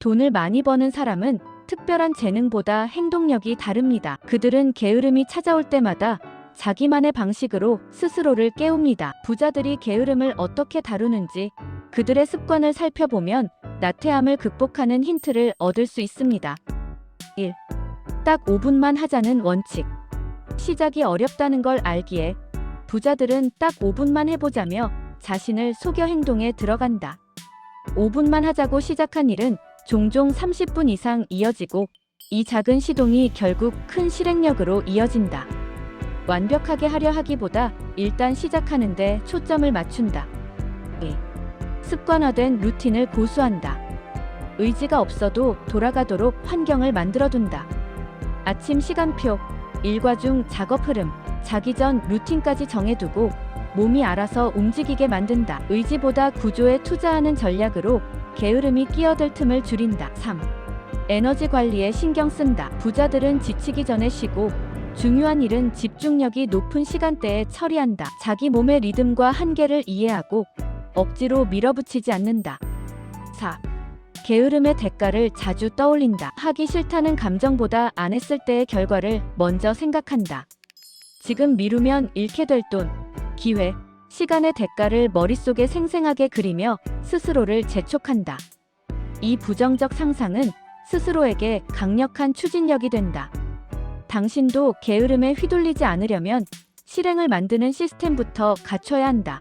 돈을 많이 버는 사람은 특별한 재능보다 행동력이 다릅니다. 그들은 게으름이 찾아올 때마다 자기만의 방식으로 스스로를 깨웁니다. 부자들이 게으름을 어떻게 다루는지 그들의 습관을 살펴보면 나태함을 극복하는 힌트를 얻을 수 있습니다. 1. 딱 5분만 하자는 원칙. 시작이 어렵다는 걸 알기에 부자들은 딱 5분만 해보자며 자신을 속여 행동에 들어간다. 5분만 하자고 시작한 일은 종종 30분 이상 이어지고 이 작은 시동이 결국 큰 실행력으로 이어진다. 완벽하게 하려 하기보다 일단 시작하는데 초점을 맞춘다. 2. 습관화된 루틴을 고수한다. 의지가 없어도 돌아가도록 환경을 만들어둔다. 아침 시간표, 일과 중 작업 흐름, 자기 전 루틴까지 정해두고 몸이 알아서 움직이게 만든다. 의지보다 구조에 투자하는 전략으로 게으름이 끼어들 틈을 줄인다. 3. 에너지 관리에 신경 쓴다. 부자들은 지치기 전에 쉬고 중요한 일은 집중력이 높은 시간대에 처리한다. 자기 몸의 리듬과 한계를 이해하고 억지로 밀어붙이지 않는다. 4. 게으름의 대가를 자주 떠올린다. 하기 싫다는 감정보다 안 했을 때의 결과를 먼저 생각한다. 지금 미루면 잃게 될 돈, 기회, 시간의 대가를 머릿속에 생생하게 그리며 스스로를 재촉한다. 이 부정적 상상은 스스로에게 강력한 추진력이 된다. 당신도 게으름에 휘둘리지 않으려면 실행을 만드는 시스템부터 갖춰야 한다.